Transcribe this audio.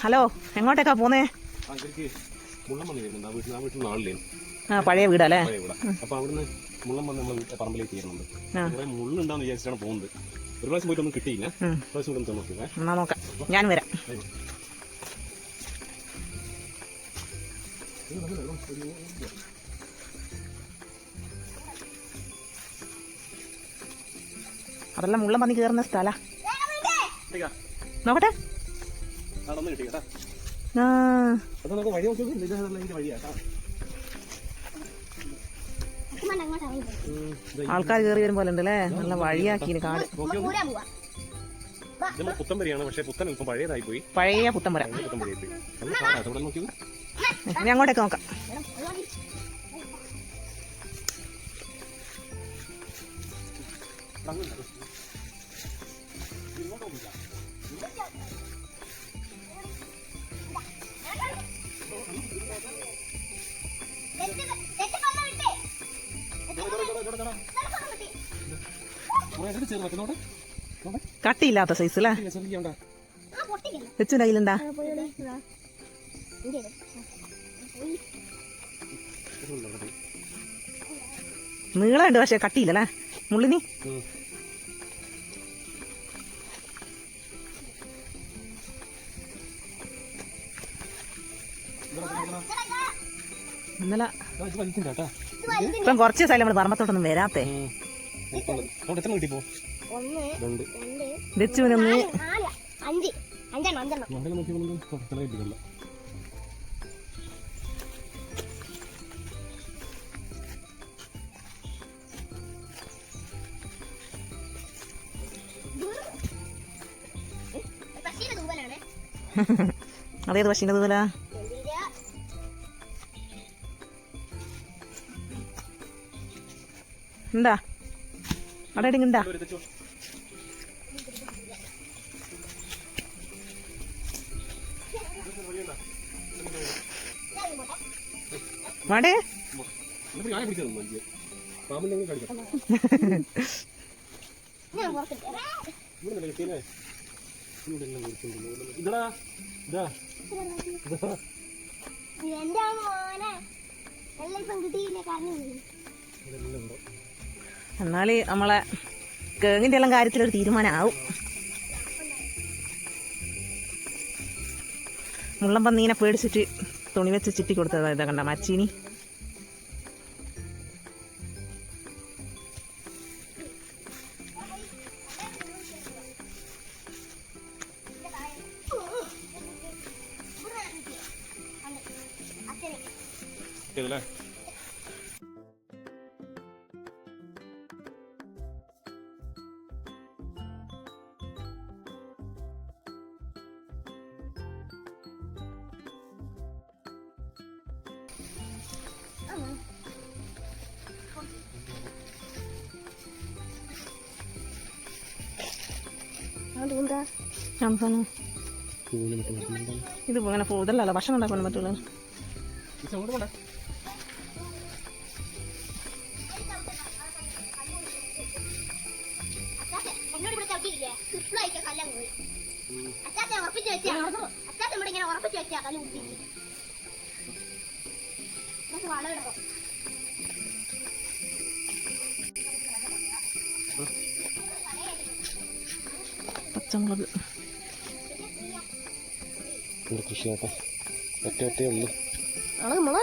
Hello എങ്ങോട്ടേക്കാ പോന്നേ? ആ വന്ന് പഴയ വീടല്ലേ അപ്പൊ അവിടുന്ന് മുള്ളം വന്ന് നമ്മൾ പറമ്പിലേക്ക് ചെയ്യുന്നുണ്ട് ആ. കുറെ മുള്ളുണ്ടാന്ന് പോകുന്നത്. ഒരു പ്രാവശ്യം പോയിട്ടൊന്നും കിട്ടിയില്ല. പ്രാവശ്യം കൂടെ നോക്കിയേ എന്നാ നോക്കാം. ഞാൻ വരാം. അതെല്ലാം മുള്ളം പന്നി കയറുന്ന സ്ഥല. നോക്കട്ടെ. നടന്ന് കിട്ടി കേട്ടാ ആ. അത് നമുക്ക് വഴി നോക്കി ഇത് ഇതിന്റെ വഴിയാട്ടാ. ആൾക്കാർ കേറി വരും പോലെ ഉണ്ട് അല്ലേ നല്ല വഴിയാക്കി കാട്. പുത്തമ്പരിയാണ് പക്ഷേ പുത്തൻ ഇപ്പം പഴയതായി പോയി. പഴയ പുത്തമ്പര ഇനി അങ്ങോട്ടേക്ക് നോക്കാം. കട്ടിയില്ലാത്ത സൈസ് അല്ലേ വെച്ചുന്റെ കയ്യിലുണ്ടാ നീളമുണ്ട് പക്ഷെ കട്ടിയില്ലല്ലേ മുള്ളിനി? ഇന്നലെ ഇപ്പം കുറച്ച് ദിവസമായി നമ്മൾ പറമ്പത്തോട്ടൊന്നും വരാത്തേ. എത്ര കിട്ടിപ്പോ? ഒന്ന് രണ്ട്. രണ്ട് വെച്ചുവിനൊന്ന് നാല് അഞ്ച്. അഞ്ചെണ്ണം അഞ്ചെണ്ണം. കിട്ടില്ല അതേത് പക്ഷേ ഇതുപോലെ എന്തിന്റെ ഉണ്ടാ അവിടെ ഇവിടെ എല്ലാം ഇതാ ഇതാ ഇതാ എന്റെ മോനെ എല്ലാം പെൺകുട്ടിയിലെ കാരണം എന്നാൽ നമ്മളെ കേങ്ങിന്റെ എല്ലാം കാര്യത്തിലൊരു തീരുമാനമാവും മുള്ളം പന്നീനെ പേടിച്ചിട്ട് തുണി വെച്ച് ചിറ്റി കൊടുത്തതാണ് ഇതാ കണ്ട മച്ചീനി അച്ഛനെ ഇത് ഇങ്ങനെ ഇതല്ലല്ലോ ഭക്ഷണം ഉണ്ടാക്കാൻ പറ്റുള്ളൂ അച്ചാച്ചൻ ഉറപ്പിച്ച് വെച്ചാ അച്ചാച്ചൻ ഇവിടെ ഇങ്ങനെ ഉറപ്പിച്ച് വെച്ചാ കല്ല് കുടിപ്പിച്ച് വളമിടണം പച്ചമുളക് കൃഷിയാട്ടെ ഒറ്റ ഒറ്റേ ഉള്ളൂ. അത് നമ്മൾ?